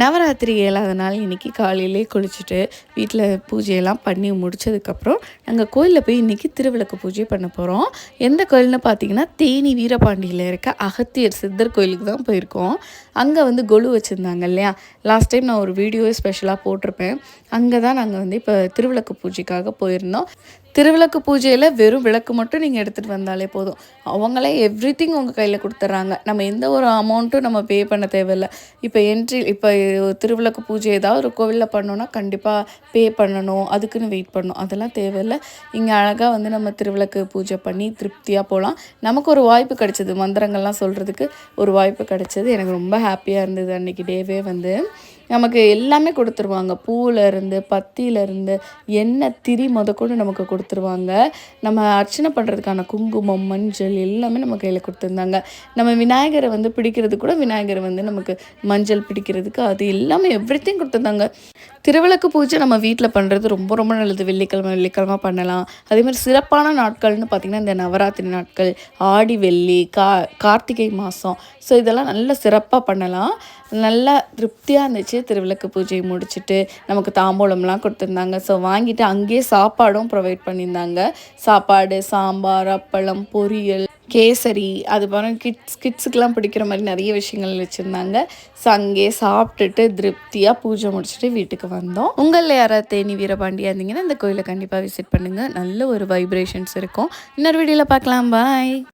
நவராத்திரி ஏழாவது நாள் இன்றைக்கி காலையிலே குளிச்சுட்டு வீட்டில் பூஜையெல்லாம் பண்ணி முடிச்சதுக்கப்புறம் நாங்கள் கோயிலில் போய் இன்றைக்கி திருவிளக்கு பூஜை பண்ண போகிறோம் எந்த கோயில்னு பார்த்தீங்கன்னா தேனி வீரபாண்டியில் இருக்க அகத்தியர் சித்தர் கோயிலுக்கு தான் போயிருக்கோம். அங்கே வந்து கொலு வச்சுருந்தாங்க இல்லையா? லாஸ்ட் டைம் நான் ஒரு வீடியோ ஸ்பெஷலாக போட்டிருப்பேன். அங்கே தான் நாங்கள் வந்து இப்போ திருவிளக்கு பூஜைக்காக போயிருந்தோம். திருவிளக்கு பூஜையில் வெறும் விளக்கு மட்டும் நீங்கள் எடுத்துகிட்டு வந்தாலே போதும். அவங்களே எவ்ரி திங் உங்கள் கையில் கொடுத்துட்றாங்க. நம்ம எந்த ஒரு அமௌண்ட்டும் நம்ம பே பண்ண தேவையில்லை. இப்போ என்ட்ரி இப்போ திருவிளக்கு பூஜை ஏதாவது ஒரு கோவிலில் பண்ணோன்னா கண்டிப்பாக பே பண்ணணும். அதுக்குன்னு வெயிட் பண்ணணும். அதெல்லாம் தேவையில்லை. இங்கே அழகாக வந்து நம்ம திருவிளக்கு பூஜை பண்ணி திருப்தியாக போகலாம் நமக்கு ஒரு வாய்ப்பு கிடைச்சது. மந்திரங்கள்லாம் சொல்கிறதுக்கு ஒரு வாய்ப்பு கிடைச்சது. எனக்கு ரொம்ப ஹாப்பியாக இருந்தது அன்றைக்கி டேவே வந்து. நமக்கு எல்லாமே கொடுத்துருவாங்க. பூவிலேருந்து பத்தியிலேருந்து எண்ணெய் திரி முதற்கொண்டு நமக்கு கொடுத்துருவாங்க. நம்ம அர்ச்சனை பண்ணுறதுக்கான குங்குமம் மஞ்சள் எல்லாமே நம்ம கையில் கொடுத்துருந்தாங்க. நம்ம விநாயகரை வந்து பிடிக்கிறது கூட விநாயகரை வந்து நமக்கு மஞ்சள் பிடிக்கிறதுக்கு அது எல்லாமே எவ்ரி திங் கொடுத்துருந்தாங்க. திருவிளக்கு பூஜை நம்ம வீட்டில் பண்ணுறது ரொம்ப ரொம்ப நல்லது. வெள்ளிக்கிழமை வெள்ளிக்கிழமை பண்ணலாம். அதேமாதிரி சிறப்பான நாட்கள்னு பார்த்திங்கன்னா இந்த நவராத்திரி நாட்கள் ஆடி வெள்ளி கா கார்த்திகை மாதம் ஸோ இதெல்லாம் நல்ல சிறப்பாக பண்ணலாம். நல்லா திருப்தியாக இருந்துச்சு திருவிளக்கு பூஜையை முடிச்சுட்டு. நமக்கு தாம்பூலம்லாம் கொடுத்துருந்தாங்க. ஸோ வாங்கிட்டு அங்கேயே சாப்பாடும் ப்ரொவைட் பண்ணியிருந்தாங்க. சாப்பாடு சாம்பார் அப்பளம் பொரியல். கேசரி அதுபோல் கிட்ஸ் கிட்ஸுக்கெலாம் பிடிக்கிற மாதிரி நிறைய விஷயங்கள் வச்சுருந்தாங்க. ஸோ அங்கேயே சாப்பிட்டுட்டு திருப்தியாக பூஜை முடிச்சுட்டு வீட்டுக்கு வந்தோம். உங்களில் யாராவது தேனி வீரபாண்டியா இருந்தீங்கன்னா இந்த கோயிலை கண்டிப்பாக விசிட் பண்ணுங்கள் நல்ல ஒரு வைப்ரேஷன்ஸ் இருக்கும். இன்னொரு வீடியோவில் பார்க்கலாம். பாய்